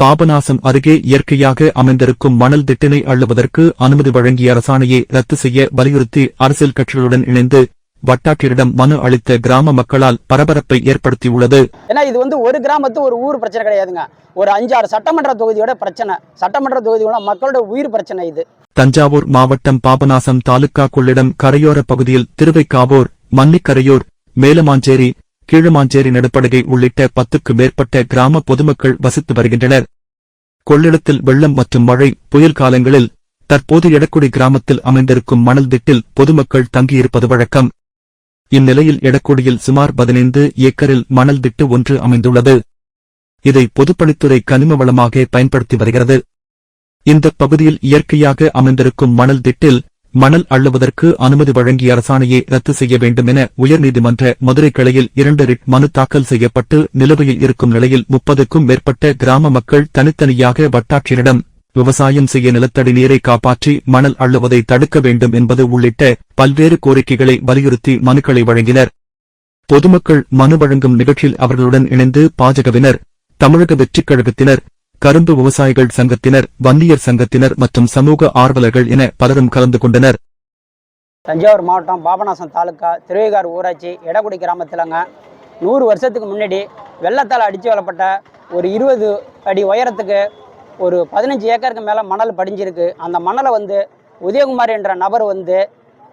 பாபநாசம் அருகே இயற்கையாக அமைந்திருக்கும் மணல் திட்டினை அள்ளுவதற்கு அனுமதி வழங்கிய அரசாணையை ரத்து செய்ய வலியுறுத்தி அரசியல் கட்சிகளுடன் இணைந்து வட்டாட்சியரிடம் மனு அளித்த கிராம மக்களால் பரபரப்பை ஏற்படுத்தியுள்ளது. ஏன்னா இது வந்து ஒரு கிராமத்து ஒரு ஊர் பிரச்சனை கிடையாதுங்க. ஒரு அஞ்சாறு சட்டமன்ற தொகுதியோட பிரச்சனை. சட்டமன்ற தொகுதியோட மக்களோட உயிர் பிரச்சனை இது. தஞ்சாவூர் மாவட்டம் பாபநாசம் தாலுகா கொள்ளிடம் கரையோர பகுதியில் திருவைக்காவூர் மன்னிக்கரையூர் மேலமாஞ்சேரி கீழமாஞ்சேரி நடுப்படுகை உள்ளிட்ட பத்துக்கு மேற்பட்ட கிராம பொதுமக்கள் வசித்து வருகின்றனர். கொள்ளிடத்தில் வெள்ளம் மற்றும் மழை புயல் காலங்களில் தற்போது எடக்குடி கிராமத்தில் அமைந்திருக்கும் மணல் திட்டில் பொதுமக்கள் தங்கியிருப்பது வழக்கம். இந்நிலையில் எடக்குடியில் சுமார் பதினைந்து ஏக்கரில் மணல் திட்டு ஒன்று அமைந்துள்ளது. இதை பொதுப்பணித்துறை கனிம வளமாக பயன்படுத்தி வருகிறது. இந்த பகுதியில் இயற்கையாக அமைந்திருக்கும் மணல் திட்டில் மணல் அள்ளுவதற்கு அனுமதி வழங்கிய அரசாணையை ரத்து செய்ய வேண்டும் என உயர்நீதிமன்ற மதுரை கிளையில் இரண்டு ரிட் மனு தாக்கல் செய்யப்பட்டு நிலுவையில் இருக்கும் நிலையில் முப்பதுக்கும் மேற்பட்ட கிராம மக்கள் தனித்தனியாக வட்டாட்சியரிடம் விவசாயம் செய்ய நிலத்தடி நீரை காப்பாற்றி மணல் அள்ளுவதை தடுக்க வேண்டும் என்பது உள்ளிட்ட பல்வேறு கோரிக்கைகளை வலியுறுத்தி மனுக்களை வழங்கினர். பொதுமக்கள் மனு வழங்கும் நிகழ்ச்சியில் அவர்களுடன் இணைந்து பாஜகவினர் தமிழக வெற்றிக் கழகத்தினர் கரும்பு விவசாயிகள் சங்கத்தினர் வன்னியர் சங்கத்தினர் மற்றும் சமூக ஆர்வலர்கள் என பலரும் கலந்து கொண்டனர். தஞ்சாவூர் மாவட்டம் பாபநாசம் தாலுக்கா திருவைகார் ஊராட்சி எடக்குடி கிராமத்திலங்க. நூறு வருஷத்துக்கு முன்னாடி வெள்ளத்தால் அடித்து வரப்பட்ட ஒரு இருபது அடி உயரத்துக்கு ஒரு பதினஞ்சு ஏக்கருக்கு மேலே மணல் படிஞ்சிருக்கு. அந்த மணலை வந்து உதயகுமார் என்ற நபர் வந்து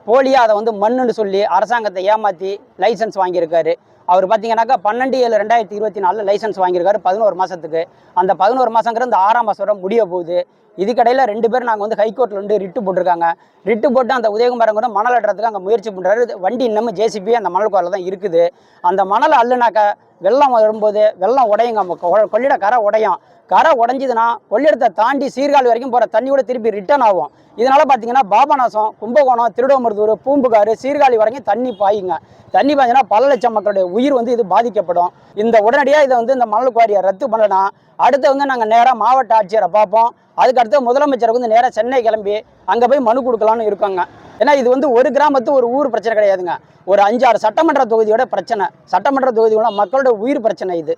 போலியாக அதை வந்து மண்ணுன்னு சொல்லி அரசாங்கத்தை ஏமாற்றி லைசன்ஸ் வாங்கியிருக்காரு. அவர் பார்த்தீங்கன்னாக்கா பன்னெண்டு ஏழு ரெண்டாயிரத்தி இருபத்தி நாலில் லைசன்ஸ் வாங்கியிருக்காரு பதினோரு மாதத்துக்கு அந்த பதினோரு மாதங்கிற இந்த ஆறாம் மாதம் முடிய போகுது. இதுக்கடையில் ரெண்டு பேரும் நாங்கள் வந்து ஹைகோர்ட்டில் வந்து ரிட்டு போட்டிருக்காங்க. ரிட்டு போட்டு அந்த உதயகுமாரன் கூட மணல் அட்டுறதுக்கு அங்கே முயற்சி பண்ணுறாரு வண்டி இன்னமும் ஜேசிபி அந்த மணல் குவாரில் தான் இருக்குது. அந்த மணல் அள்ளுனாக்கா வெள்ளம் வரும்போது வெள்ளம் உடையுங்க. கொ- கொள்ளிட கரை உடையும். கரை உடஞ்சிதுன்னா கொள்ளிடத்தை தாண்டி சீர்காழி வரைக்கும் போகிற தண்ணி கூட திருப்பி ரிட்டர்ன் ஆகும். இதனால் பார்த்தீங்கன்னா பாபநாசம் கும்பகோணம் திருடோமருதூர் பூம்புகார் சீர்காழி வரைக்கும் தண்ணி பாயுங்க. தண்ணி பாய்ஞ்சினா பல லட்சம் மக்களுடைய உயிர் வந்து இது பாதிக்கப்படும். இந்த உடனடியாக இதை வந்து இந்த மணல் குவாரியை ரத்து பண்ணலாம் அடுத்து வந்து நாங்கள் நேராக மாவட்ட ஆட்சியரை பார்ப்போம். அதுக்கடுத்து முதலமைச்சருக்கு வந்து நேராக சென்னை கிளம்பி அங்கே போய் மனு கொடுக்கலான்னு இருக்கோங்க. ஏன்னா இது வந்து ஒரு கிராமத்து ஒரு ஊர் பிரச்சனை கிடையாதுங்க. ஒரு அஞ்சாறு சட்டமன்ற தொகுதியோட பிரச்சனை. சட்டமன்ற தொகுதியோட மக்களோட உயிர் பிரச்சனை இது.